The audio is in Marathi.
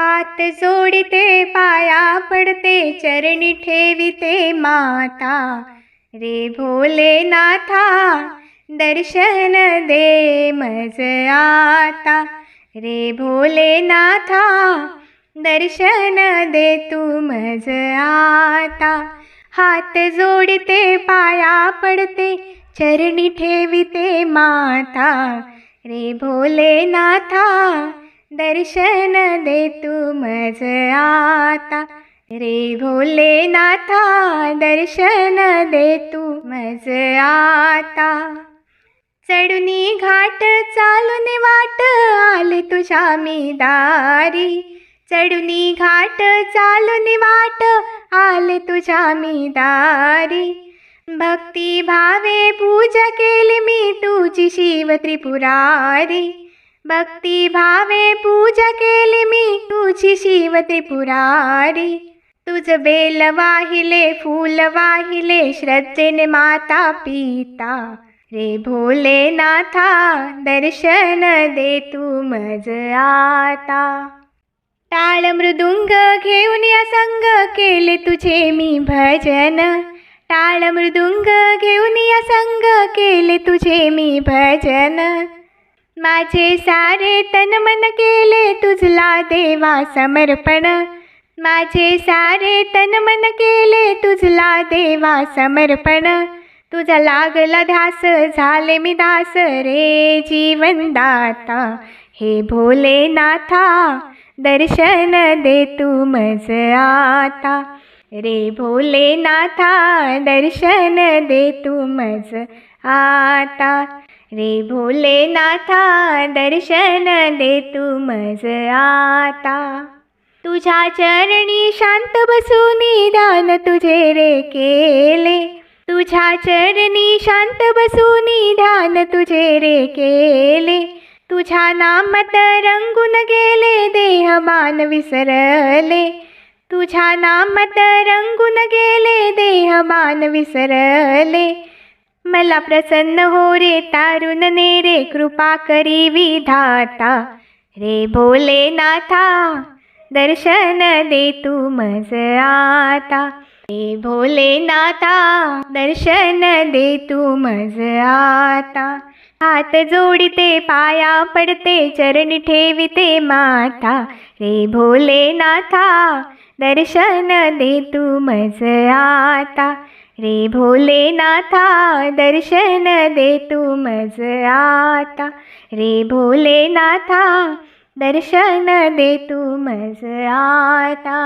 हात जोडिते पाया पडते चरणी ठेविते माता. रे भोलेनाथा दर्शन दे मज आता. रे भोलेनाथा दर्शन दे तू मज आता. हात जोडिते पाया पडते चरणी ठेविते माता. रे भोलेनाथा दर्शन दे तू मज आता. रे भोलेनाथा दर्शन दे तू मज आता. चढुनी घाट चालून वाट आले तुझ्या मी दारी. चढुनी घाट चालून वाट आले तुझ्या मी दारी. भक्ती भावे पूजा केली मी तुझी शिव त्रिपुरारी. भक्ती भावे पूजा केली मी तुझी शिवते पुरारी. तुझ बेल वाहिले फूल वाहिले श्रद्धेने माता पिता. रे भोलेनाथा दर्शन दे तू मज आता. टाळ मृदुंग घेऊन या संग केले तुझे मी भजन. टाळ मृदुंग घेऊन या संग केले तुझे मी भजन. माझे सारे तन मन केले तुझला देवा समर्पण. माझे सारे तन मन केले तुझला देवा समर्पण. तुझा लागला ध्यास झाले मी दास रे जीवन दाता हे भोलेनाथा दर्शन दे तू मज आता. रे भोलेनाथा दर्शन दे तू मज आता. रे भोलेनाथा दर्शन दे तू मज आता. तुझ्या चरणी शांत बसून ध्यान तुझे रे केले. तुझ्या चरणी शांत बसून ध्यान तुझे रे केले. तुझ्या नामात रंगून गेले देहमान विसरले. तुझ्या नामात रंगून गेले देहमान विसरले. मला प्रसन्न हो रे तारुण ने रे कृपा करी विधाता. रे भोलेनाथा दर्शन दे तू मज आता. रे भोलेनाथा दर्शन दे तू मज आता. हात जोडते पाया पडते चरणी ठेविते माता. रे भोलेनाथा दर्शन दे तू मज आता. रे भोलेनाथा दर्शन दे तू मज आता. रे भोलेनाथा दर्शन दे तू मज आता.